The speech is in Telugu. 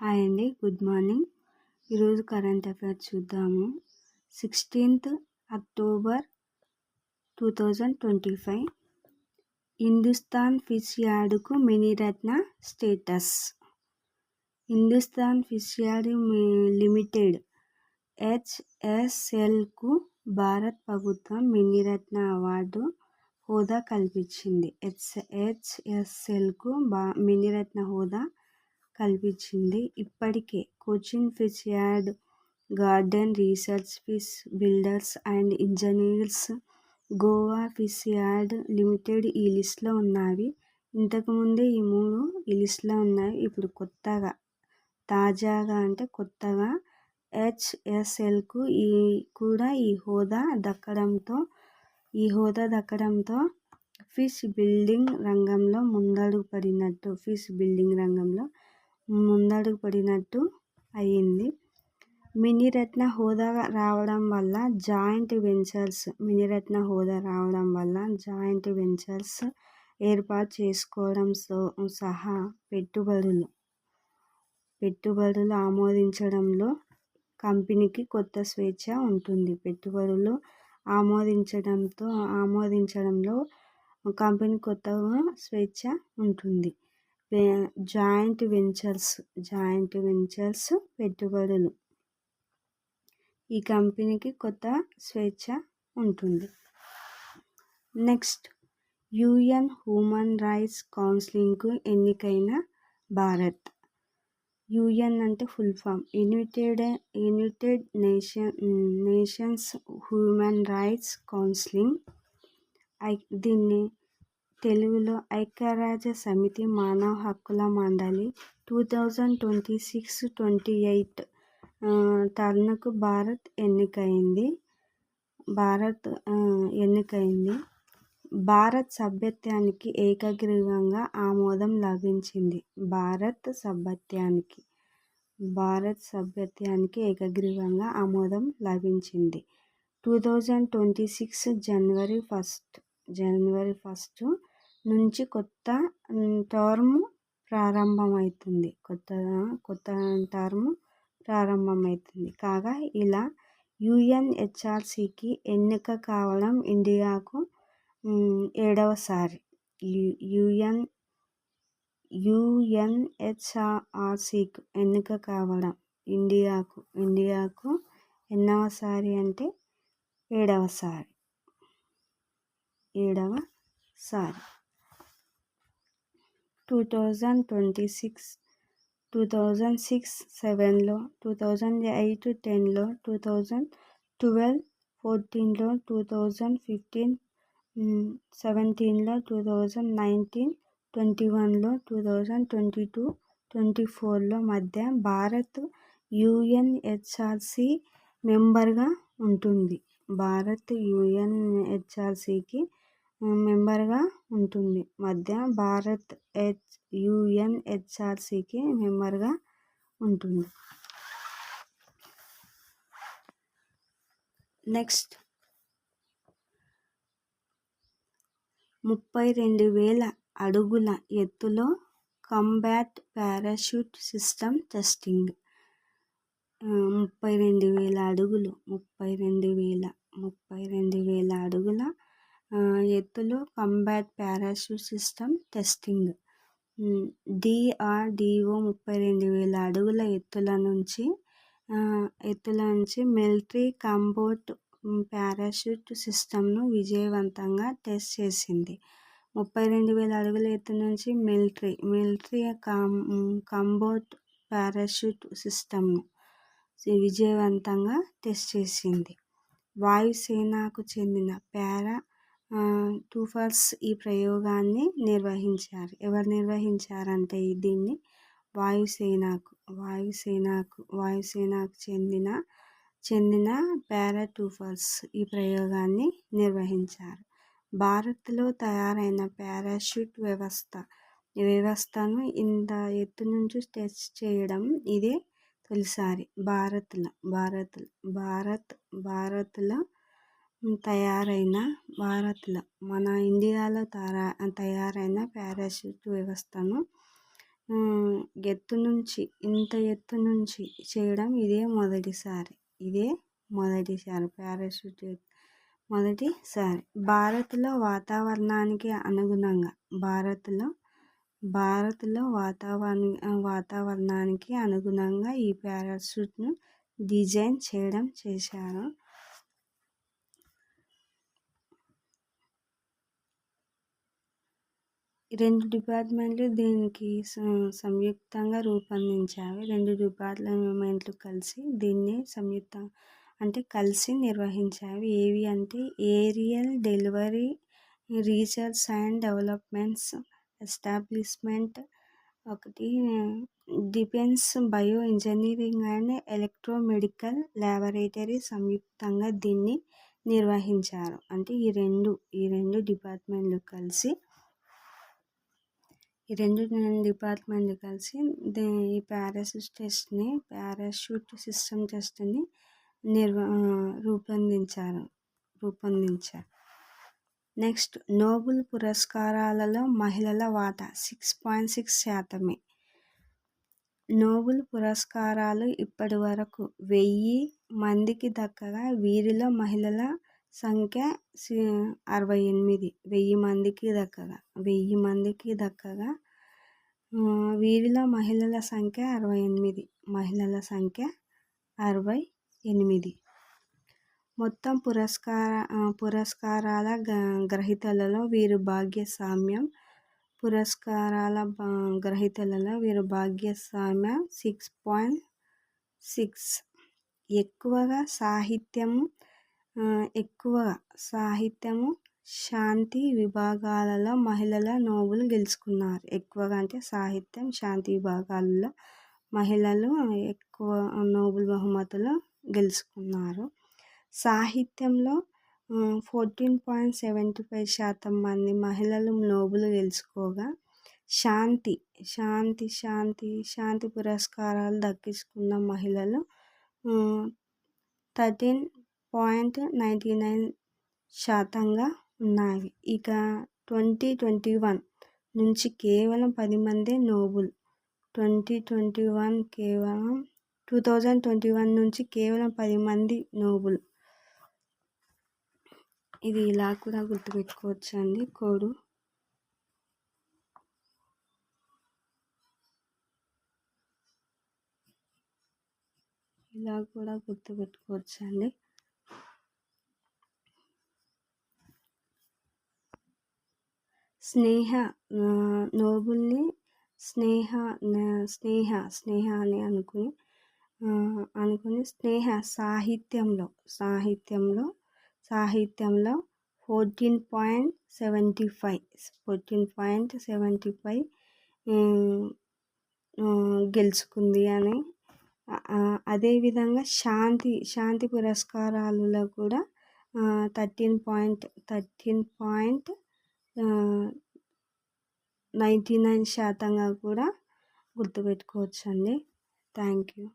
హాయ్ అండి గుడ్ మార్నింగ్. ఈరోజు కరెంట్ అఫైర్స్ చూద్దాము. Sixteenth October two thousand twenty five Hindustan fish యార్డుకు మినీరత్న స్టేటస్. హిందుస్థాన్ ఫిష్ యార్డ్ లిమిటెడ్ హెచ్ఎస్ఎల్కు భారత్ ప్రభుత్వం మినీరత్న అవార్డు హోదా కల్పించింది. హెచ్ హెచ్ఎస్ఎల్కు బా మినీరత్న హోదా కల్పించింది. ఇప్పటికే Cochin fish yard garden research fish builders and engineers Goa fish yard limited ఈ లిస్ట్లో ఉన్నాయి. ఇంతకుముందే ఈ మూడు ఈ లిస్ట్లో ఉన్నాయి. ఇప్పుడు కొత్తగా తాజాగా అంటే కొత్తగా హెచ్ఎస్ఎల్కు ఈ కూడా ఈ హోదా దక్కడంతో ఈ హోదా దక్కడంతో ఫిష్ బిల్డింగ్ రంగంలో ముందడుగు పడినట్టు ఫిష్ బిల్డింగ్ రంగంలో ముందడుగు పడినట్టు అయ్యింది. మినీరత్న హోదా రావడం వల్ల జాయింట్ వెంచర్స్ మినీరత్న హోదా రావడం వల్ల జాయింట్ వెంచర్స్ ఏర్పాటు చేసుకోవడంతో సహా పెట్టుబడులు పెట్టుబడులు ఆమోదించడంలో కంపెనీకి కొత్త స్వేచ్ఛ ఉంటుంది. పెట్టుబడులు ఆమోదించడంతో ఆమోదించడంలో కంపెనీ కొత్తగా స్వేచ్ఛ ఉంటుంది. జాయింట్ వెంచర్స్ జాయింట్ వెంచర్స్ పెట్టుబడులు. ఈ కంపెనీకి కొత్త స్వేచ్ఛ ఉంటుంది. నెక్స్ట్ యుఎన్ హ్యూమన్ రైట్స్ కౌన్సిలింగ్కు ఎన్నికైన భారత్. యుఎన్ అంటే full form. United united nation nations human rights counselling దీన్ని తెలుగులో ఐక్యరాజ్య సమితి మానవ హక్కుల మండలి two thousand twenty six twenty eight టర్న్కు Bharat ఎన్నికైంది. భారత్ ఎన్నికైంది. భారత్ సభ్యత్వానికి ఏకగ్రీవంగా ఆమోదం లభించింది. భారత్ సభ్యత్వానికి భారత్ సభ్యత్వానికి ఏకగ్రీవంగా ఆమోదం లభించింది. Two thousand twenty six January first January first నుంచి కొత్త టర్మ్ ప్రారంభమవుతుంది కొత్త కొత్త టర్మ్ ప్రారంభమవుతుంది కాగా ఇలా యుఎన్హెచ్ఆర్సికి ఎన్నిక కావడం ఇండియాకు ఏడవసారి యుఎన్ యుఎన్హెచ్ఆర్సికు ఎన్నిక కావడం ఇండియాకు ఇండియాకు ఎన్నవసారి అంటే ఏడవసారి ఏడవసారి two thousand twenty six two thousand six సెవెన్లో టూ థౌజండ్ ఎయిట్ టెన్లో టూ థౌజండ్ ట్వెల్వ్ ఫోర్టీన్లో టూ థౌజండ్ ఫిఫ్టీన్ సెవెంటీన్లో టూ థౌజండ్ నైన్టీన్ ట్వంటీ వన్లో two thousand twenty two twenty ఫోర్లో మధ్య భారత్ యుఎన్హెచ్ఆర్సి మెంబర్గా ఉంటుంది. భారత్ యుఎన్హెచ్ఆర్సికి మెంబర్గా ఉంటుంది. మధ్య భారత్ హెచ్ యుఎన్హెచ్ఆర్సికి మెంబర్గా ఉంటుంది. నెక్స్ట్. ముప్పై రెండు వేల అడుగుల ఎత్తులో కంబాట్ పారాషూట్ సిస్టమ్ టెస్టింగ్. ముప్పై రెండు వేల అడుగులు ముప్పై రెండు వేల ముప్పై రెండు వేల అడుగుల ఎత్తులో combat parachute system testing. DRDO ముప్పై రెండు వేల అడుగుల ఎత్తుల నుంచి ఎత్తుల నుంచి మిలిటరీ కంబోట్ పారాషూట్ సిస్టమ్ను విజయవంతంగా టెస్ట్ చేసింది. ముప్పై రెండు వేల అడుగుల ఎత్తు నుంచి military military com combat parachute సిస్టమ్ను విజయవంతంగా టెస్ట్ చేసింది. వాయుసేనకు చెందిన పారా టూఫర్స్ ఈ ప్రయోగాన్ని నిర్వహించారు. ఎవరు నిర్వహించారంటే దీన్ని? వాయుసేనకు వాయుసేనకు వాయుసేనకు చెందిన చెందిన పారాటూఫర్స్ ఈ ప్రయోగాన్ని నిర్వహించారు. భారత్లో తయారైన పారాషూట్ వ్యవస్థ ఈ వ్యవస్థను ఇంత ఎత్తు నుంచి టెస్ట్ చేయడం ఇదే తొలిసారి. భారత్లో భారత్ భారత్ భారత్లో తయారైన భారత్లో మన ఇండియాలో తయారైన పారాషూట్ వ్యవస్థను ఎత్తు నుంచి ఇంత ఎత్తు నుంచి చేయడం ఇదే మొదటిసారి. ఇదే మొదటిసారి పారాషూట్ మొదటిసారి. భారత్లో వాతావరణానికి అనుగుణంగా భారత్లో భారత్లో వాతావరణ వాతావరణానికి అనుగుణంగా ఈ పారాషూట్ను డిజైన్ చేయడం చేశారు. రెండు డిపార్ట్మెంట్లు దీనికి సంయుక్తంగా రూపొందించాయి రెండు డిపార్ట్మెంట్లు కలిసి దీన్ని సంయుక్త అంటే కలిసి నిర్వహించాయి ఏవి అంటే aerial delivery research and developments establishment ఒకటి defence bio engineering and electromedical laboratory సంయుక్తంగా దీన్ని నిర్వహించారు. అంటే ఈ రెండు ఈ రెండు డిపార్ట్మెంట్లు కలిసి ఈ రెండు డిపార్ట్మెంట్ కలిసి ఈ పారాషూట్ టెస్ట్ని పారాషూట్ సిస్టమ్ టెస్ట్ని నిర్వ రూపొందించారు రూపొందించారు. నెక్స్ట్ నోబుల్ పురస్కారాలలో మహిళల వాటా సిక్స్ పాయింట్ సిక్స్ శాతమే. నోబుల్ పురస్కారాలు ఇప్పటి వరకు వెయ్యి మందికి దక్కగా వీరిలో మహిళల సంఖ్య అరవై ఎనిమిది. వెయ్యి మందికి దక్కగా. వెయ్యి మందికి దక్కగా. వీరిలో మహిళల సంఖ్య అరవై ఎనిమిది. మహిళల సంఖ్య అరవై ఎనిమిది. మొత్తం పురస్కార పురస్కారాల గ్రహీతలలో వీరు భాగ్యస్వామ్యం. పురస్కారాల గ్రహీతలలో వీరు భాగ్యస్వామ్యం. Six point six. ఎక్కువగా సాహిత్యం ఎక్కువ సాహిత్యము శాంతి విభాగాలలో మహిళల నోబులు గెలుచుకున్నారు. ఎక్కువగా అంటే సాహిత్యం శాంతి విభాగాలలో మహిళలు ఎక్కువ నోబుల్ బహుమతులు గెలుచుకున్నారు. సాహిత్యంలో ఫోర్టీన్ పాయింట్ సెవెంటీ ఫైవ్ శాతం మంది మహిళలు నోబులు గెలుచుకోగా శాంతి శాంతి శాంతి శాంతి పురస్కారాలు దక్కించుకున్న మహిళలు థర్టీన్ పాయింట్ నైంటీ నైన్ శాతంగా ఉన్నాయి. ఇక ట్వంటీ ట్వంటీ వన్ నుంచి కేవలం పది మందే నోబుల్. ట్వంటీ ట్వంటీ వన్ కేవలం టూ థౌజండ్ ట్వంటీ వన్ నుంచి కేవలం పది మంది నోబుల్. ఇది ఇలా కూడా గుర్తుపెట్టుకోవచ్చు అండి కోడు ఇలా కూడా గుర్తుపెట్టుకోవచ్చు అండి స్నేహ నోబుల్ని స్నేహ స్నేహ స్నేహ అని అనుకుని అనుకుని స్నేహ సాహిత్యంలో సాహిత్యంలో సాహిత్యంలో fourteen point seventy five fourteen point seventy five గెలుచుకుంది అని అదేవిధంగా శాంతి శాంతి పురస్కారాలలో కూడా thirteen point thirteen point ninety nine శాతంగా కూడా గుర్తుపెట్టుకోవచ్చు అండి థ్యాంక్ యూ.